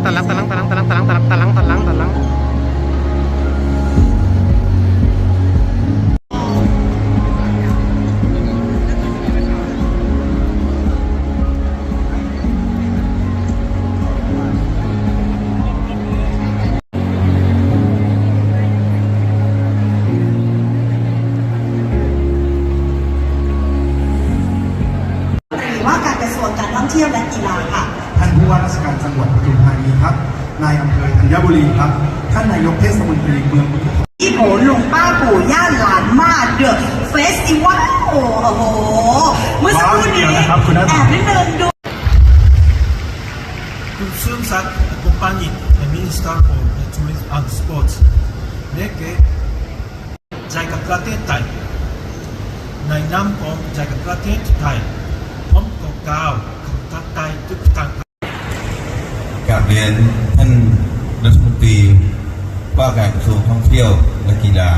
talang talang talang talang talang talang talang talang talang ว่าการกระทรวงการท่องเที่ยวและกีฬาค่ะ ท่านผู้ว่าราชการจังหวัดปทุมธานีครับ นายอำเภอธัญบุรีครับ ท่านนายกเทศมนตรีเมืองปทุมที่ลุงป้าปู่ย่าหลานมาเดือดเฟสอีวัลโอ้โห เมื่อสักครู่นี้แอบนิดนึงดู Kun Sumsak accompagned the Minister for Tourism and Sports, Neke Jaikaplatet ทศไทยในนามของใ Jaikaplatet Thai. บประเทศไทยในนามของใจกับประเทศไทยผมขอกล่าวคำทักทายทุกท่านกราบเรียนท่านรัฐมนตรีว่าการกระทรวงท่องเที่ยวและกีฬา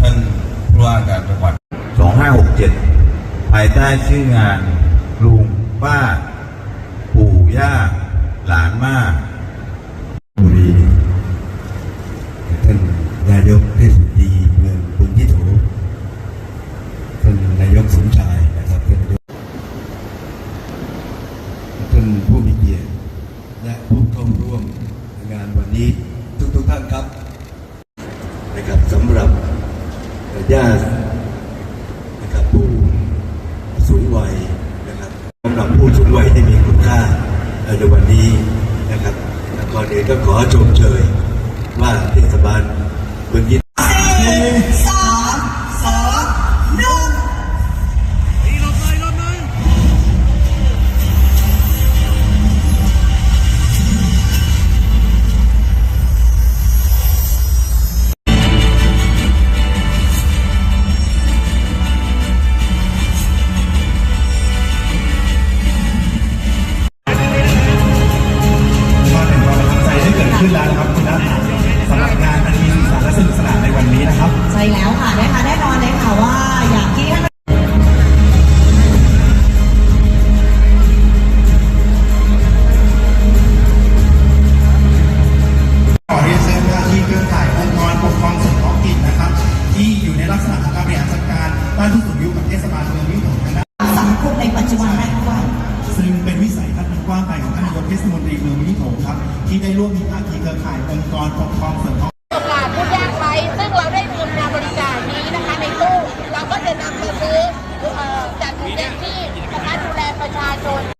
ท่านผู้ว่าการจังหวัด 2567 ภายใต้ชื่องานลุงป้า ปู่ย่า หลานมาบุรีท่านนายกเทศมนตรีเมืองปุญยิโถท่านนายกสมชายนะครับท่านนายกท่านผู้มีเกียรติและผู้เข้าร่วมงานวันนี้ทุกทุกๆท่านครับนะครับสำหรับญาตินะครับผู้สูงวัยนะครับสำหรับผู้สูงวัยที่มีคุณค่าในวันนี้นะครับก่อนอื่นก็ขอชมเชยว่าเทศบาลเมืองยิ ดการด้านผู้สูงอายุกับเทศบาลเมืองวิหงทางด้านสังคมในปัจจุบันได้ด้วยซึ่งเป็นวิสัยทัศน์อันกว้างไกลของท่านนายกเทศมนตรีเมืองวิหงครับ ที่ได้ร่วมมีภาคีเครือข่ายองค์กรปกครองส่วนท้องตลาดผู้ยากไร้ซึ่งเราได้นำมาบริจาคนี้นะคะในตู้เราก็จะนำมาซื้อเอ่อจัดเต็มที่นะคะดูแลประชาชน